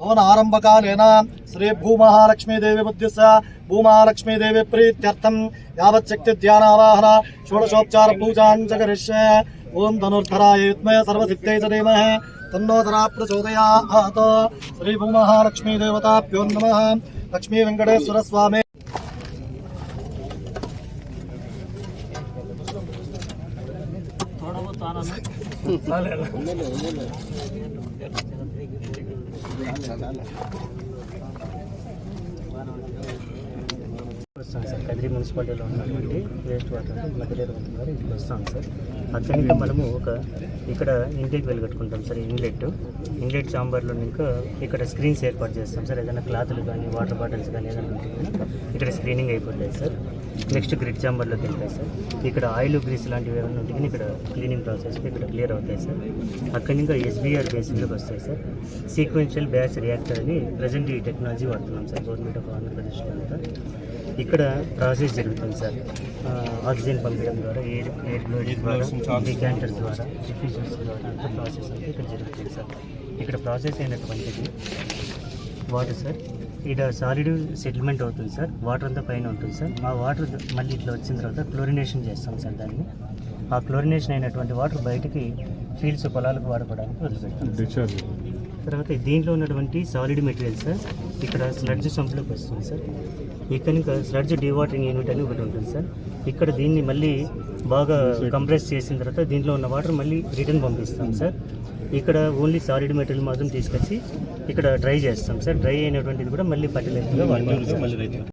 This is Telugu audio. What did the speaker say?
भवनारम्भकालेन श्रीभूमहालक्ष्मीदेवीबुद्धिस्य भूमहालक्ष्मीदेवी प्रीत्यर्थं यावच्छक्तिध्यानावाहन षोडशोपचारपूजां च करिष्ये ॐ धनुर्धराय विद्महे सर्वसिद्ध्यै च धीमहे। तन्नोदरा प्रचोदयात् श्रीभूमहालक्ष्मीदेवताभ्यो नमः। लक्ष्मीवेङ्कटेश्वरस्वामी। थोड़ा बहुत आना Nó sẽ. వస్తాను సార్. కదిరి మున్సిపాలిటీలో ఉన్నటువంటి వేస్ట్ వాటర్ మధ్యలో ఉంటున్నారు ఇక్కడ వస్తాం సార్. అక్కడి నుంచి మనము ఒక ఇక్కడ ఇంటేక్ వెల్ కట్టుకుంటాం సార్ ఇన్లెట్ ఇన్లెట్ చాంబర్లో ఇంకా ఇక్కడ స్క్రీన్స్ ఏర్పాటు చేస్తాం సార్. ఏదైనా క్లాత్లు కానీ వాటర్ బాటిల్స్ కానీ ఏదైనా ఉంటే ఇక్కడ స్క్రీనింగ్ అయిపోతాయి సార్. నెక్స్ట్ గ్రిడ్ చాంబర్లోకి వెళ్తాయి సార్. ఇక్కడ ఆయిల్ గ్రీస్ లాంటివి ఏమైనా ఉంటే ఇక్కడ క్లీనింగ్ ప్రాసెస్ ఇక్కడ క్లియర్ అవుతాయి సార్. అక్కడి ఇంకా ఎస్బీఆర్ బేసిక్లోకి వస్తాయి సార్. సీక్వెన్షియల్ బ్యాచ్ రియాక్టర్ అని ప్రజెంట్ ఈ టెక్నాలజీ వాడుతున్నాం సార్. గవర్నమెంట్ ఆఫ్ ఆంధ్రప్రదేశ్లో ఇక్కడ ఇక్కడ ప్రాసెస్ జరుగుతుంది సార్. ఆక్సిజన్ పంపించడం ద్వారా ఎయిర్ ఎయిర్ బ్లోడింగ్ ద్వారా డికాంటర్స్ ద్వారా డిఫ్యూజర్స్ ద్వారా అంత ప్రాసెస్ అంతా ఇక్కడ జరుగుతుంది సార్. ఇక్కడ ప్రాసెస్ అయినటువంటిది వాటర్ సార్. ఇక్కడ సాలిడ్ సెటిల్మెంట్ అవుతుంది సార్. వాటర్ అంతా పైన ఉంటుంది సార్. ఆ వాటర్ మళ్ళీ ఇట్లా వచ్చిన తర్వాత క్లోరినేషన్ చేస్తాం సార్ దాన్ని. ఆ క్లోరినేషన్ అయినటువంటి వాటర్ బయటికి ఫీల్డ్స్ పొలాలకు వాడుకోవడానికి వదిలిపెట్టాం తర్వాత దీంట్లో ఉన్నటువంటి సాలిడ్ మెటీరియల్ సార్ ఇక్కడ స్లడ్జ్ సంపులోకి వస్తుంది సార్ ఇక్కడ ఇంకా స్లడ్జ్ డీవాటరింగ్ యూనిట్ అని ఒకటి ఉంటుంది సార్ ఇక్కడ దీన్ని మళ్ళీ బాగా కంప్రెస్ చేసిన తర్వాత దీంట్లో ఉన్న వాటర్ మళ్ళీ రిటర్న్ పంపిస్తాం సార్ ఇక్కడ ఓన్లీ సాలిడ్ మెటీరియల్ మాత్రం తీసుకొచ్చి ఇక్కడ డ్రై చేస్తాం సార్ డ్రై అయినటువంటిది కూడా మళ్ళీ ఫర్టిలైజర్గా వాడుతాం